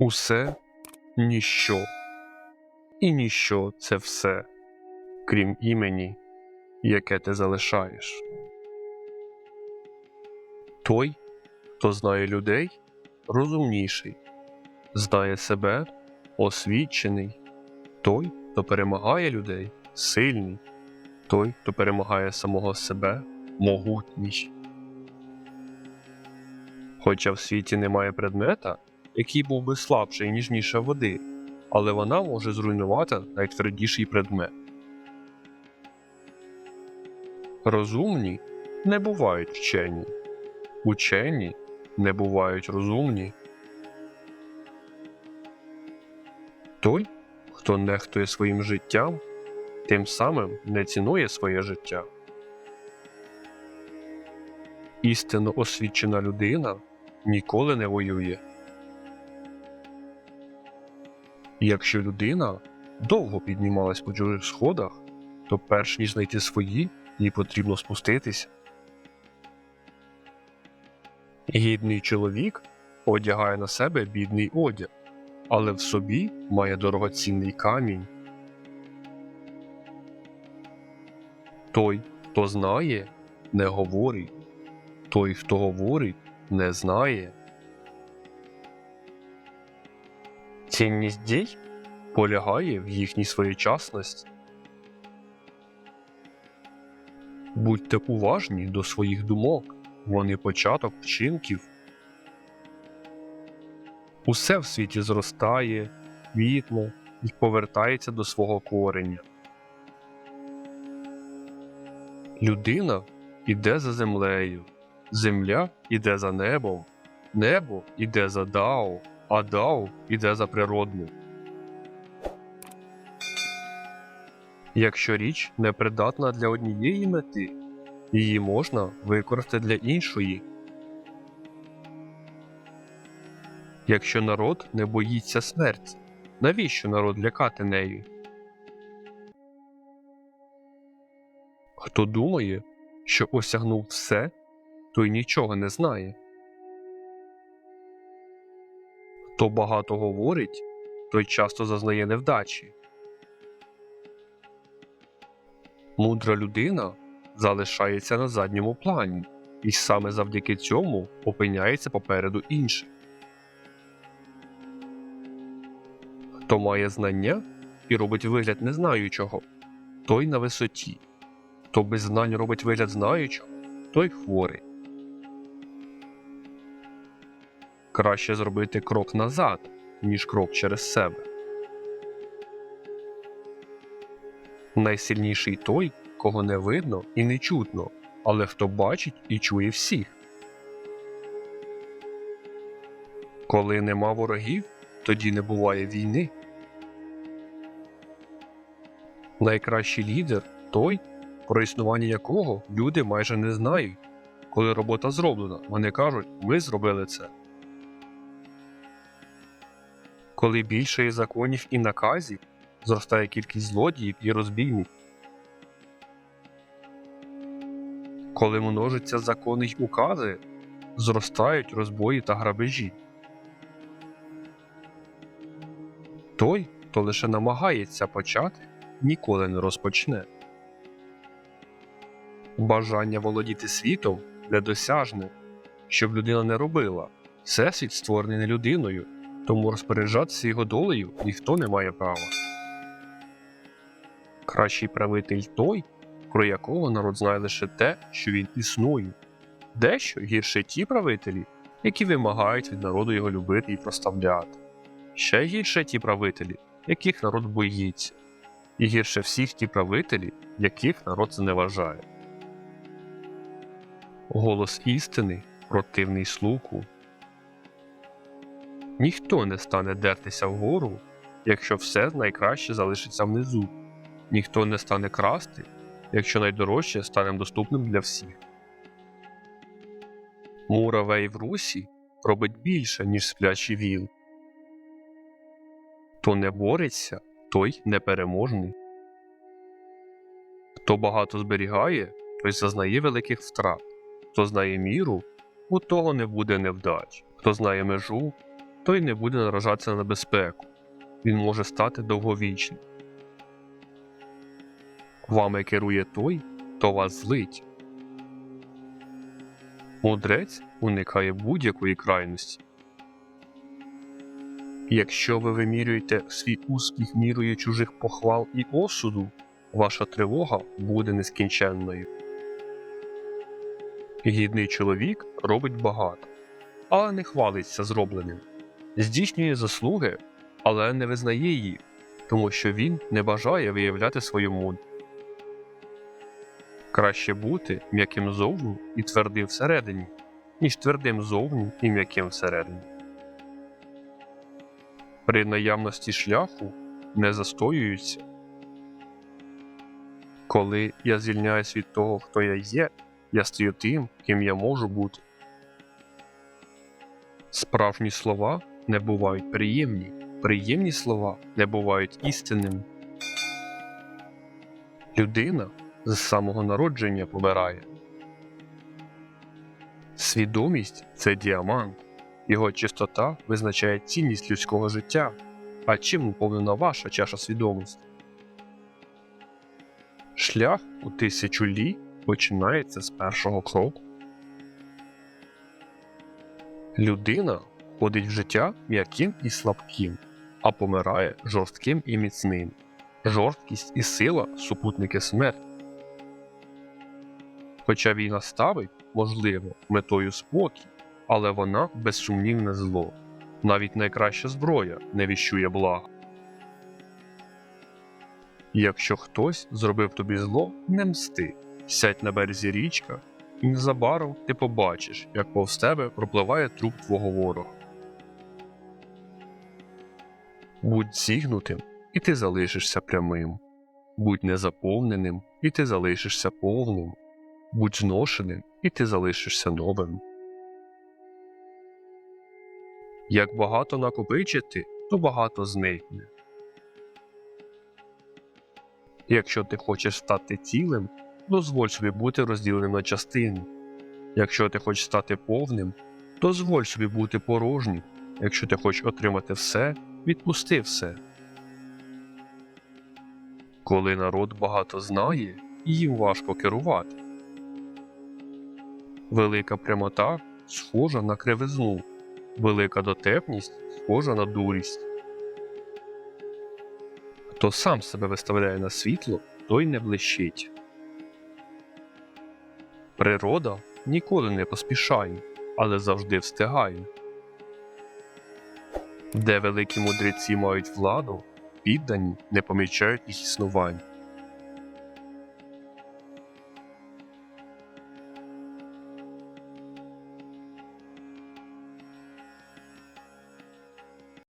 Усе ніщо. І ніщо це все, крім імені, яке ти залишаєш. Той, хто знає людей, розумніший, знає себе, освічений, той, хто перемагає людей, сильний, той, хто перемагає самого себе, могутній. Хоча в світі немає предмета, який був би слабший, ніж ніша води, але вона може зруйнувати найтвердіший предмет. Розумні не бувають вчені, учені не бувають розумні. Той, хто нехтує своїм життям, тим самим не цінує своє життя. Істинно освічена людина ніколи не воює. Якщо людина довго піднімалась по чужих сходах, то перш ніж знайти свої, їй потрібно спуститися. Гідний чоловік одягає на себе бідний одяг, але в собі має дорогоцінний камінь. Той, хто знає, не говорить, той, хто говорить, не знає. Цінність дій полягає в їхній своєчасності. Будьте уважні до своїх думок, вони початок вчинків. Усе в світі зростає, квітне і повертається до свого кореня. Людина іде за землею, земля іде за небом, небо іде за Дао, а Дао іде за природним. Якщо річ непридатна для однієї мети, її можна використати для іншої. Якщо народ не боїться смерті, навіщо народ лякати нею? Хто думає, що осягнув все, той нічого не знає. Хто багато говорить, той часто зазнає невдачі. Мудра людина залишається на задньому плані, і саме завдяки цьому опиняється попереду інших. Хто має знання і робить вигляд незнаючого, той на висоті. Хто без знань робить вигляд знаючого, той хворий. Краще зробити крок назад, ніж крок через себе. Найсильніший той, кого не видно і не чутно, але хто бачить і чує всіх. Коли нема ворогів, тоді не буває війни. Найкращий лідер той, про існування якого люди майже не знають. Коли робота зроблена, вони кажуть, ми зробили це. Коли більше є законів і наказів, зростає кількість злодіїв і розбійників. Коли множаться закони й укази, зростають розбої та грабежі. Той, хто лише намагається почати, ніколи не розпочне. Бажання володіти світом недосяжне, щоб людина не робила. Всесвіт створений не людиною, тому розпоряджатися його долею ніхто не має права. Кращий правитель той, про якого народ знає лише те, що він існує, дещо гірше ті правителі, які вимагають від народу його любити і проставляти, ще гірше ті правителі, яких народ боїться, і гірше всіх ті правителі, яких народ зневажає. Голос істини противний слуху. Ніхто не стане дертися вгору, якщо все найкраще залишиться внизу. Ніхто не стане красти, якщо найдорожче стане доступним для всіх. Муравей в русі робить більше, ніж сплячий віл. Хто не бореться, той непереможний. Хто багато зберігає, той зазнає великих втрат. Хто знає міру, у того не буде невдач. Хто знає межу, той не буде наражатися на небезпеку. Він може стати довговічним. Вами керує той, хто вас злить. Мудрець уникає будь-якої крайності. Якщо ви вимірюєте свій успіх мірою чужих похвал і осуду, ваша тривога буде нескінченною. Гідний чоловік робить багато, але не хвалиться зробленим, здійснює заслуги, але не визнає їх, тому що він не бажає виявляти свою мудрість. Краще бути м'яким зовні і твердим всередині, ніж твердим зовні і м'яким всередині. При наявності шляху не застоюються. Коли я звільняюсь від того, хто я є, я стаю тим, ким я можу бути. Справжні слова не бувають приємні, приємні слова не бувають істинними. Людина з самого народження помирає. Свідомість це діамант, його чистота визначає цінність людського життя. А чим наповнена ваша чаша свідомості? Шлях у тисячу лі починається з першого кроку. Людина ходить в життя м'яким і слабким, а помирає жорстким і міцним. Жорсткість і сила супутники смерті. Хоча війна ставить, можливо, метою спокій, але вона безсумнівне зло. Навіть найкраща зброя не віщує блага. Якщо хтось зробив тобі зло, не мсти, сядь на березі річка, і незабаром ти побачиш, як повз тебе пропливає труп твого ворога. Будь зігнутим, і ти залишишся прямим. Будь незаповненим, і ти залишишся повним. Будь зношеним, і ти залишишся новим. Як багато накопичити, то багато зникне. Якщо ти хочеш стати цілим, дозволь собі бути розділеним на частини. Якщо ти хочеш стати повним, дозволь собі бути порожнім. Якщо ти хочеш отримати все, відпусти все. Коли народ багато знає, їм важко керувати. Велика прямота схожа на кривизну, велика дотепність схожа на дурість. Хто сам себе виставляє на світло, той не блищить. Природа ніколи не поспішає, але завжди встигає. Де великі мудреці мають владу, піддані не помічають їх існування.